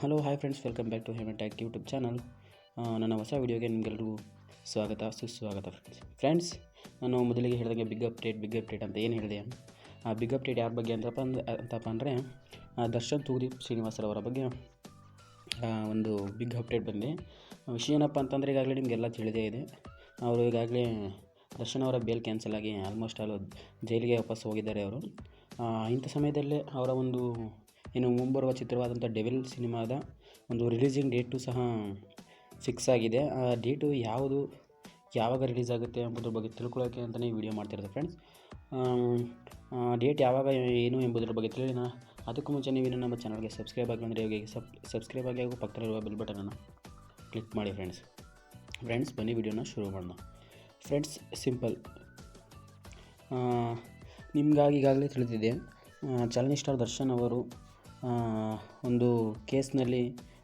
Hello hi friends welcome back to Heman tech YouTube channel ನನ್ನ ಹೊಸ ವೀಡಿಯೋಗೆ ನಿಮಗೆಲ್ಲರಿಗೂ ಸ್ವಾಗತ, ಸುಸ್ವಾಗತ ಫ್ರೆಂಡ್ಸ್ ಫ್ರೆಂಡ್ಸ್ ನಾನು ಮೊದಲಿಗೆ ಹೇಳಿದಂಗೆ ಬಿಗ್ ಅಪ್ಡೇಟ್ ಬಿಗ್ ಅಪ್ಡೇಟ್ ಅಂತ ಏನು ಹೇಳಿದೆ? ಆ ಬಿಗ್ ಅಪ್ಡೇಟ್ ಯಾರ ಬಗ್ಗೆ ಅಂತಪ್ಪ ಅಂದ್ರೆ ಅಂತಪ್ಪ ಅಂದರೆ ದರ್ಶನ್ ತೂದೀಪ್ ಶ್ರೀನಿವಾಸರವರ ಬಗ್ಗೆ ಒಂದು ಬಿಗ್ ಅಪ್ಡೇಟ್ ಬಂದೆ ವಿಷಯ ಏನಪ್ಪ ಅಂತಂದರೆ ಈಗಾಗಲೇ ನಿಮಗೆಲ್ಲ ತಿಳಿದೇ ಇದೆ. ಅವರು ಈಗಾಗಲೇ ದರ್ಶನ್ ಅವರ ಬೇಲ್ ಕ್ಯಾನ್ಸಲ್ ಆಗಿ ಆಲ್ಮೋಸ್ಟ್ ಆಲ್ ಜೈಲಿಗೆ ವಾಪಸ್ ಹೋಗಿದ್ದಾರೆ ಅವರು. ಇಂಥ ಸಮಯದಲ್ಲೇ ಅವರ ಒಂದು ಏನು ಮುಂಬರುವ ಚಿತ್ರವಾದಂಥ ಡೆವಿಲ್ ಸಿನಿಮಾದ ಒಂದು ರಿಲೀಸಿಂಗ್ ಡೇಟು ಸಹ ಫಿಕ್ಸ್ ಆಗಿದೆ. ಆ ಡೇಟು ಯಾವುದು, ಯಾವಾಗ ರಿಲೀಸ್ ಆಗುತ್ತೆ ಎಂಬುದ್ರ ಬಗ್ಗೆ ತಿಳ್ಕೊಳ್ಳೋಕ್ಕೆ ಅಂತಲೇ ವಿಡಿಯೋ ಮಾಡ್ತಿರೋದು ಫ್ರೆಂಡ್ಸ್ ಡೇಟ್ ಯಾವಾಗ ಏನು ಎಂಬುದರ ಬಗ್ಗೆ ತಿಳಿಯೋಣ. ಅದಕ್ಕೂ ಮುಂಚೆ ನೀವೇನು ನಮ್ಮ ಚಾನಲ್ಗೆ ಸಬ್ಸ್ಕ್ರೈಬ್ ಆಗಿ ಅಂದರೆ ಸಬ್ ಸಬ್ಸ್ಕ್ರೈಬ್ ಆಗಿ ಹಾಗೂ ಪಕ್ಕದಲ್ಲಿರುವ ಬೆಲ್ ಬಟನನ್ನು ಕ್ಲಿಕ್ ಮಾಡಿ ಫ್ರೆಂಡ್ಸ್ ಫ್ರೆಂಡ್ಸ್ ಬನ್ನಿ ವಿಡಿಯೋನ ಶುರು ಮಾಡೋಣ. ಫ್ರೆಂಡ್ಸ್ ಸಿಂಪಲ್ ನಿಮಗಾಗಿ ಈಗಾಗಲೇ ತಿಳಿದಿದೆ ಚಲನಿ ಸ್ಟಾರ್ ದರ್ಶನ್ ಅವರು ಒಂದು ಕೇಸ್ನಲ್ಲಿ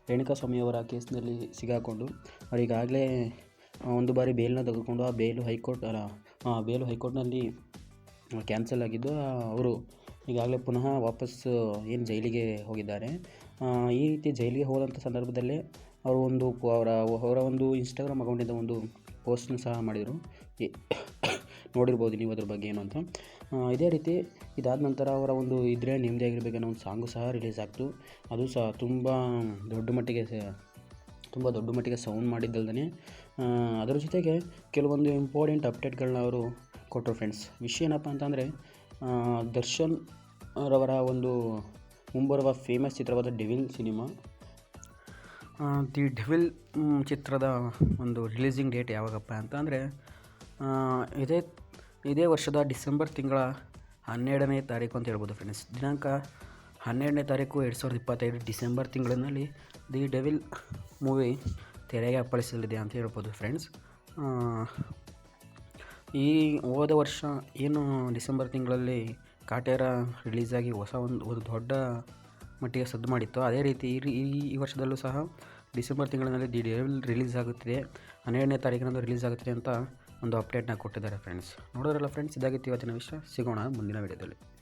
ರೇಣುಕಾಸ್ವಾಮಿ ಅವರ ಕೇಸ್ನಲ್ಲಿ ಸಿಗಾಕೊಂಡು, ಅವರಿಗಾಗಲೇ ಒಂದು ಬಾರಿ ಬೇಲ್ನ ತೆಗೆದುಕೊಂಡು ಆ ಬೇಲು ಹೈಕೋರ್ಟ್, ಅಲ್ಲ, ಆ ಬೇಲು ಹೈಕೋರ್ಟ್ನಲ್ಲಿ ಕ್ಯಾನ್ಸಲ್ ಆಗಿದ್ದು ಅವರು ಈಗಾಗಲೇ ಪುನಃ ವಾಪಸ್, ಏನು ಜೈಲಿಗೆ ಹೋಗಿದ್ದಾರೆ. ಈ ರೀತಿ ಜೈಲಿಗೆ ಹೋದಂಥ ಸಂದರ್ಭದಲ್ಲೇ ಅವರು ಒಂದು, ಅವರ ಅವರ ಒಂದು ಇನ್ಸ್ಟಾಗ್ರಾಮ್ ಅಕೌಂಟಿಂದ ಒಂದು ಪೋಸ್ಟ್ನ ಸಹ ಮಾಡಿದರು. ನೋಡಿರ್ಬೋದು ನೀವು ಅದ್ರ ಬಗ್ಗೆ ಏನು ಅಂತ. ಇದೇ ರೀತಿ ಇದಾದ ನಂತರ ಅವರ ಒಂದು ಇದ್ರೆ ನೆಮ್ಮದಿಯಾಗಿರ್ಬೇಕು ಅನ್ನೋ ಒಂದು ಸಾಂಗು ಸಹ ರಿಲೀಸ್ ಆಗ್ತು. ಅದು ಸಹ ತುಂಬ ದೊಡ್ಡ ಮಟ್ಟಿಗೆ ತುಂಬ ದೊಡ್ಡ ಮಟ್ಟಿಗೆ ಸೌಂಡ್ ಮಾಡಿದ್ದಲ್ದೇ ಅದರ ಜೊತೆಗೆ ಕೆಲವೊಂದು ಇಂಪಾರ್ಟೆಂಟ್ ಅಪ್ಡೇಟ್ಗಳನ್ನ ಅವರು ಕೊಟ್ಟರು ಫ್ರೆಂಡ್ಸ್ ವಿಷಯ ಏನಪ್ಪ ಅಂತಂದರೆ ದರ್ಶನ್ ರವರ ಒಂದು ಮುಂಬರುವ ಫೇಮಸ್ ಚಿತ್ರವಾದ ಡೆವಿಲ್ ಸಿನಿಮಾ ದಿ ಡೆವಿಲ್ ಚಿತ್ರದ ಒಂದು ರಿಲೀಸಿಂಗ್ ಡೇಟ್ ಯಾವಾಗಪ್ಪ ಅಂತಂದರೆ ಇದೇ ಇದೇ ವರ್ಷದ ಡಿಸೆಂಬರ್ ತಿಂಗಳ ಹನ್ನೆರಡನೇ ತಾರೀಕು ಅಂತ ಹೇಳ್ಬೋದು ಫ್ರೆಂಡ್ಸ್ ದಿನಾಂಕ ಹನ್ನೆರಡನೇ ತಾರೀಕು ಎರಡು ಸಾವಿರದ ಇಪ್ಪತ್ತೈದು ಡಿಸೆಂಬರ್ ತಿಂಗಳಿನಲ್ಲಿ ದಿ ಡೆವಿಲ್ ಮೂವಿ ತೆರೆಗೆ ಅಪ್ಪಳಿಸಲಿದೆ ಅಂತ ಹೇಳ್ಬೋದು ಫ್ರೆಂಡ್ಸ್ ಈ ಹೋದ ವರ್ಷ ಏನು ಡಿಸೆಂಬರ್ ತಿಂಗಳಲ್ಲಿ ಕಾಟೇರ ರಿಲೀಸ್ ಆಗಿ ಹೊಸ ಒಂದು ಒಂದು ದೊಡ್ಡ ಮಟ್ಟಿಗೆ ಸದ್ದು ಮಾಡಿತ್ತು, ಅದೇ ರೀತಿ ಈ ಈ ವರ್ಷದಲ್ಲೂ ಸಹ ಡಿಸೆಂಬರ್ ತಿಂಗಳಿನಲ್ಲಿ ದಿ ಡೆವಿಲ್ ರಿಲೀಸ್ ಆಗುತ್ತಿದೆ ಹನ್ನೆರಡನೇ ತಾರೀಕಿನಂದು ರಿಲೀಸ್ ಆಗುತ್ತಿದೆ ಅಂತ ಒಂದು ಅಪ್ಡೇಟ್ನ ಕೊಟ್ಟಿದ್ದಾರೆ ಫ್ರೆಂಡ್ಸ್ ನೋಡೋರಲ್ಲ ಫ್ರೆಂಡ್ಸ್ ಇದಾಗಿತ್ತು ಇವತ್ತಿನ ವಿಷಯ. ಸಿಗೋಣ ಮುಂದಿನ ವಿಡಿಯೋದಲ್ಲಿ